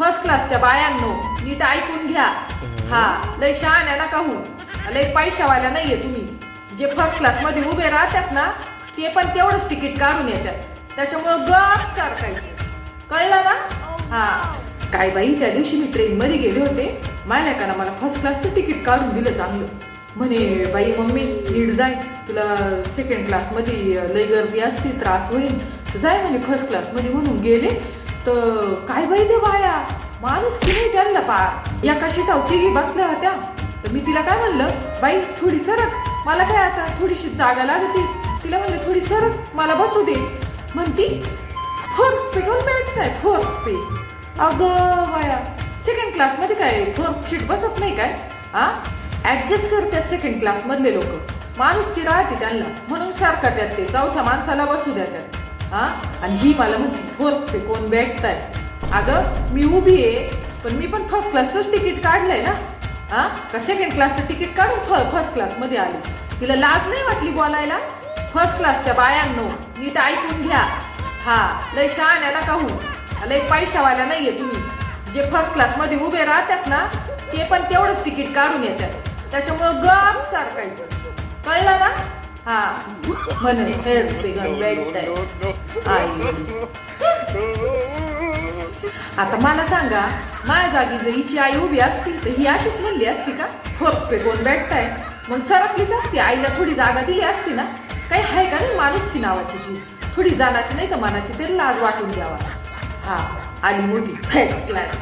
First क्लासच्या बायांनो नीट ऐकून घ्या. हा लय शहाण्या नका हो लय पैशावाल्या नाहीये तुम्ही. जे फर्स्ट क्लासमध्ये उभे राहतात ना ते पण तेवढंच तिकीट काढून येतात. त्याच्यामुळं गप सारखायचं. कळलं ना? हा. काय बाई त्या दिवशी मी ट्रेन मध्ये गेले होते. माझ्या का मला फर्स्ट क्लासचं तिकीट काढून दिलं चांगलं. म्हणे बाई मम्मी नीट जाय. तुला सेकंड क्लासमध्ये लय गर्दी असते त्रास होईल. जाय म्हणे फर्स्ट क्लासमध्ये. म्हणून गेले. तर काय बाई ते बाया? माणूस की नाही त्यांना पार या कशी तिघी बसल्या होत्या. तर मी तिला काय म्हणलं? बाई थोडी सरक. मला काय आता थोडीशी जागा लागते. तिला म्हणलं थोडी सरक. मला बसू दे. म्हणती फोर्थ पे कोण भेटताय फोर्थ पे. अगं बाया सेकंड क्लासमध्ये काय? फोर्थ सीट बसत नाही काय? हा ॲडजस्ट करतात सेकंड क्लासमधले लोक. माणूस ती राहते त्यांना. म्हणून सारखा त्यात ते चौथ्या माणसाला बसू द्या त्यात हा? आणि ही मला म्हणते फोर्थ पे कोण भेटताय. अगं मी उभी आहे पण मी पण फर्स्ट क्लासच तिकीट काढलंय ना. हा? का सेकंड क्लासचं तिकीट काढून फर्स्ट क्लासमध्ये आली? तिला लाज नाही वाटली बोलायला? फर्स्ट क्लासच्या बायांनो नीट ऐकून घ्या. हा लय शहाण्या का हो लय पैशावाल्या नाहीये तुम्ही. जे फर्स्ट क्लासमध्ये उभे राहतात ना ते पण तेवढंच तिकीट काढून येतात. त्याच्यामुळं गप सारखायचं कळलं ना? हा. म्हणे हेल्थ बिगन भेटताय आता मला सांगा माझ्या जागी जर हिची आई उभी असती तर ही अशीच म्हणली असती का? फोर्थ पे कोण भेटताय मग सरकलीच असती आईला थोडी जागा दिली असती ना? काही आहे का नाही माणूस ती नावाची जी? थोडी जाण्याची नाही तर मनाची तरी लाज वाटून द्यावा. हा आली मोठी. First class